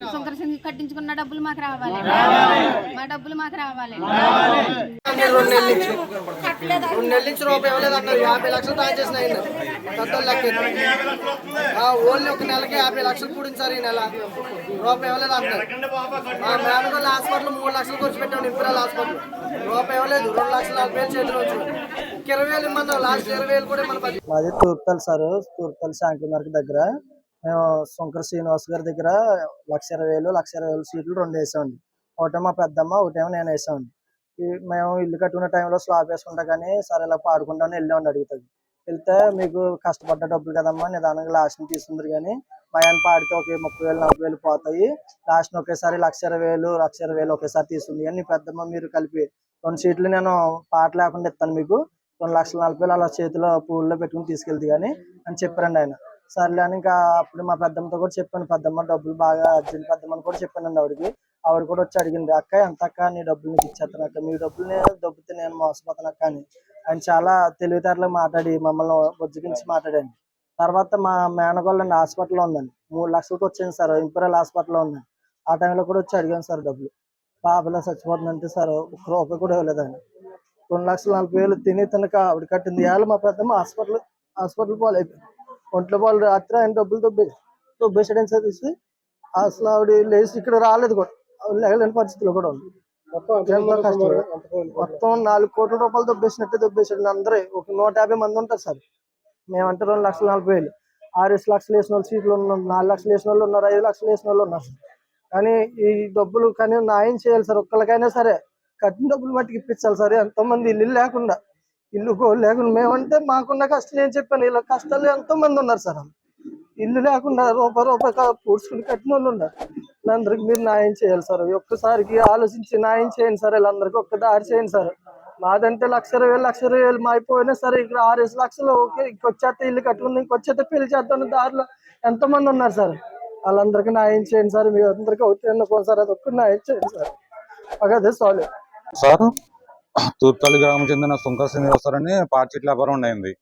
శంకర్ సింగ్ కట్టించుకున్న డబ్బులు మాకు రావాలి. మా డబ్బులు మాకు రావాలి. రెండు నెలల నుంచి. రెండు నెలల నుంచి రూపాయి ఇవ్వలేదు అన్నారు. యాభై లక్షలు డ్రా చేసిన ఆయన. ఓన్లీ ఒక నెలకి యాభై లక్షలు కూడించారు ఈ నెల. రూపాయి ఇవ్వలేదు అంటారు మా మేనగోళ్ళ హాస్పిటల్ మూడు లక్షలు ఖర్చు పెట్టాం. Imperial hospital. రూపాయి ఇవ్వలేదు. రెండు లక్షల నలభై వేలు చేతిలో ఇరవై వేలు ఇమ్మన్నాం లాస్ట్ ఇరవై వేలు కూడా మన మాది తూర్పల్ సార్. తూర్పల్ శాంతినగర్ దగ్గర. మేము శంకర శ్రీనివాస్ గారి దగ్గర లక్ష ఇరవై వేలు లక్ష ఇరవై వేలు సీట్లు రెండు వేసామండి ఒకటేమో మా పెద్దమ్మ ఒకటేమో నేను వేసామండి మేము ఇల్లు కట్టుకునే టైంలో స్లాబ్ వేసుకుంటా కానీ సరే ఇలా పాడుకుంటామని వెళ్ళామండి అడుగుతుంది వెళ్తే మీకు కష్టపడ్డ డబ్బులు కదమ్మా నిదానంగా లాస్ట్ తీసుకుందరు కానీ మా ఆయన పాడితే ఒక ముప్పై వేలు నలభై వేలు పోతాయి. లాస్ట్ ఒకేసారి లక్ష ఇరవై వేలు లక్ష ఇరవై వేలు ఒకేసారి తీసుకుంది కానీ పెద్దమ్మ మీరు కలిపి రెండు సీట్లు నేను పాట లేకుండా ఇస్తాను మీకు. రెండు లక్షల నలభై వేలు అలా చేతిలో పూల్లో పెట్టుకుని తీసుకెళ్తే కానీ అని చెప్పారండి ఆయన. సర్లే అని ఇంకా అప్పుడు మా పెద్దమ్మతో కూడా చెప్పాను. పెద్దమ్మ డబ్బులు బాగా అర్జెంట్ పెద్దమ్మని కూడా చెప్పానండి ఆవిడకి. ఆవిడ కూడా వచ్చి అడిగింది అక్క ఎంత అక్క? నీ డబ్బులు నీకు ఇచ్చేస్తాను అక్క. మీ డబ్బులు నేను దొబ్బితే నేను మోసపోతాను అక్క అని. ఆయన చాలా తెలివితేటలు మాట్లాడి మమ్మల్ని బుజ్జగించి మాట్లాడండి. తర్వాత మా మేనగోళ్ళండి హాస్పిటల్లో ఉందండి. మూడు లక్షలకు వచ్చింది సార్. ఇంపీరియల్ హాస్పిటల్లో ఉందండి. ఆ టైంలో కూడా వచ్చి అడిగాను సార్ డబ్బులు. పాపలా చచ్చిపోతుందంటే సార్ ఒక రూపాయి కూడా ఇవ్వలేదండి రెండు లక్షల నలభై వేలు తిని తినక ఆవిడ కట్టింది. ఏళ్ళు మా పెద్దమ్మ హాస్పిటల్ హాస్పిటల్ పోలేదు. ఒంట్లో పాలు రాత్రి ఆయన డబ్బులు దొబ్బే దొబ్బేసాడని తీసి అసలు ఆవిడ లేచి ఇక్కడ రాలేదు కూడా. ఆవిడ లేగలేని పరిస్థితిలో కూడా ఉంది. మొత్తం నాలుగు కోట్ల రూపాయలు దొబ్బేసినట్టే దొబ్బేసాడు అందరూ ఒక నూట యాభై మంది ఉంటారు సార్. మేమంటే రెండు లక్షల నలభై వేలు. ఆరేసి లక్షలు వేసిన వాళ్ళు సీట్లు ఉన్నారు నాలుగు లక్షలు వేసిన వాళ్ళు ఉన్నారు ఐదు లక్షలు వేసిన వాళ్ళు ఉన్నారు. సార్. కానీ ఈ డబ్బులు కానీ న్యాయం చేయాలి సార్. ఒక్కరికైనా సరే కట్టిన డబ్బులు మట్టుకు ఇప్పించాలి సార్. ఎంతో మంది ఇల్లు లేకుండా ఇల్లు లేకుండా మేమంటే మాకున్న కష్టం ఏం చెప్పాను? ఇలా కష్టాలు ఎంతో మంది ఉన్నారు సార్ ఇల్లు లేకుండా రూపాయి రూపాయి పూడ్చుకుని కట్టిన వాళ్ళు ఉన్నారు. వీళ్ళందరికీ మీరు న్యాయం చేయాలి సార్. ఒక్కసారికి ఆలోచించి న్యాయం చేయండి సార్. వీళ్ళందరికీ ఒక్క దారి చేయండి సార్. మాదంటే లక్ష ఇరవై వేలు లక్ష ఇరవై వేలు మాయిపోయినా సరే ఇక్కడ ఆరేసి లక్షలు ఓకే ఇంకొచ్చేస్తే ఇల్లు కట్టుకుని ఇంకొచ్చేస్తే పెళ్ళి చేద్దాం దారిలో ఎంతమంది ఉన్నారు సార్. వాళ్ళందరికీ న్యాయం చేయండి సార్. మీ అందరికీ అవుతుంది సార్. అది ఒక్క న్యాయం చేయండి సార్. మాకు అదే సాల్వ్ సార్ తూర్పల్లి గ్రామం చెందిన సుంకర శ్రీనివాసరావు అని పార్చీట్ వ్యాపారం అయింది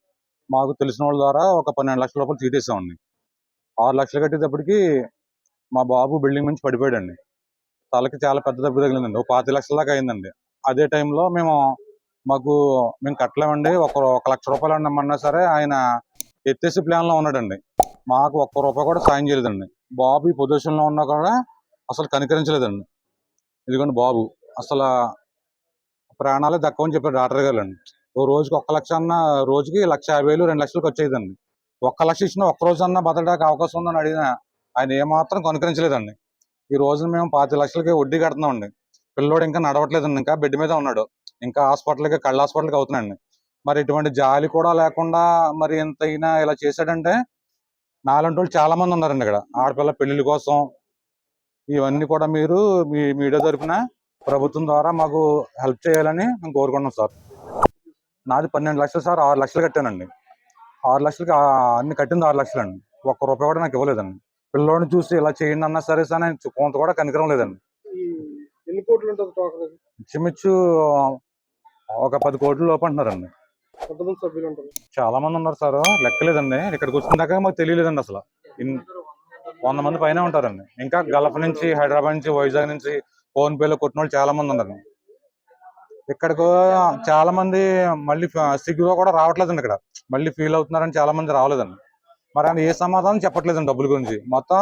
మాకు తెలిసిన వాళ్ళ ద్వారా ఒక పన్నెండు లక్షల రూపాయలు తీటేసామండి ఆరు లక్షలు కట్టేటప్పటికి మా బాబు బిల్డింగ్ నుంచి పడిపోయాడండి. తలకి చాలా పెద్ద దెబ్బ తగిలిందండి. ఒక పాతి లక్షల దాకా అయిందండి. అదే టైంలో మేము మాకు మేము కట్టలేమండి. ఒక ఒక లక్ష రూపాయలు అన్నమన్నా సరే ఆయన ఎత్తేసి ప్లాన్లో ఉన్నాడండి. మాకు ఒక్క రూపాయి కూడా సాయం చేయలేదండి. బాబు ఈ పొజిషన్లో ఉన్నా కూడా అసలు కనికరించలేదండి. ఇదిగోండి బాబు. అసలు ప్రాణాలే దక్కవని చెప్పారు డాక్టర్ గారు అండి. ఓ రోజుకి ఒక్క లక్ష అన్న రోజుకి లక్ష యాభై వేలు రెండు లక్షలకు వచ్చేదండి. ఒక్క లక్ష ఇచ్చిన ఒక్క రోజు అన్నా బతకడానికి అవకాశం ఉందని అడిగినా ఆయన ఏమాత్రం కనుకరించలేదండి. ఈ రోజున మేము పాతి లక్షలకి వడ్డీ కడుతున్నామండి. పిల్లోడు ఇంకా నడవట్లేదండి ఇంకా బెడ్ మీద ఉన్నాడు. ఇంకా హాస్పిటల్కి కళ్ళ హాస్పిటల్కి అవుతున్నాయండి. మరి ఇటువంటి జాలి కూడా లేకుండా మరి ఎంత అయినా ఇలా చేశాడంటే నాలంటి వాళ్ళు చాలా మంది ఉన్నారండి ఇక్కడ. ఆడపిల్ల పెళ్ళిళ్ళ కోసం ఇవన్నీ కూడా మీరు మీ మీడియా తరఫున ప్రభుత్వం ద్వారా మాకు హెల్ప్ చేయాలని మేము కోరుకుంటున్నాం సార్. నాది పన్నెండు లక్షలు సార్ ఆరు లక్షలు కట్టానండి. ఆరు లక్షలకి అన్ని కట్టింది ఆరు లక్షలు అండి ఒక్క రూపాయి కూడా నాకు ఇవ్వలేదండి. పిల్లోడిని చూసి ఇలా చేయండి అన్నా సరే సార్ నేను కొంత కూడా కనికరం లేదండి. ఇంచుమించు ఒక పది కోట్ల లోపు అంటున్నారండి. చాలా మంది ఉన్నారు సార్ లెక్కలేదండి. ఇక్కడికి వచ్చిన దాకా మాకు తెలియలేదండి అసలు. వంద మంది పైన ఉంటారండి. ఇంకా గల్ఫ్ నుంచి హైదరాబాద్ నుంచి వైజాగ్ నుంచి ఫోన్ పేలో కొట్టిన వాళ్ళు చాలా మంది ఉన్నారు. ఇక్కడికి చాలా మంది మళ్ళీ ఫ- సిగ్గుగా కూడా రావట్లేదండి ఇక్కడ. మళ్ళీ ఫీల్ అవుతున్నారని చాలా మంది రావలేదండి. మరి ఆయన ఏ సమాధానం చెప్పట్లేదండి డబ్బుల గురించి. మొత్తం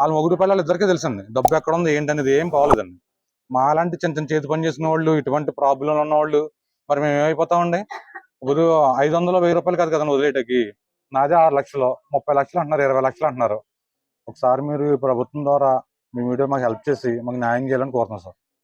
వాళ్ళ మొగుడు పిల్లలు ఇద్దరికీ తెలుసండి. డబ్బు ఎక్కడ ఉంది ఏంటనేది ఏం పోలేదండి మాలాంటి చిన్న చిన్న చేతి పని చేసిన వాళ్ళు ఇటువంటి ప్రాబ్లంలు ఉన్న వాళ్ళు మరి మేము ఏమైపోతామండి? ఇప్పుడు ఐదు వందలు వెయ్యి రూపాయలు కాదు కదండి వదిలేటకి నాదే ఆరు లక్షలు ముప్పై లక్షలు అంటున్నారు ఇరవై లక్షలు అంటున్నారు. ఒకసారి మీరు ప్రభుత్వం ద్వారా మీ మీడియా మాకు హెల్ప్ చేసి మాకు న్యాయం చేయాలని కోరుతున్నాం సార్.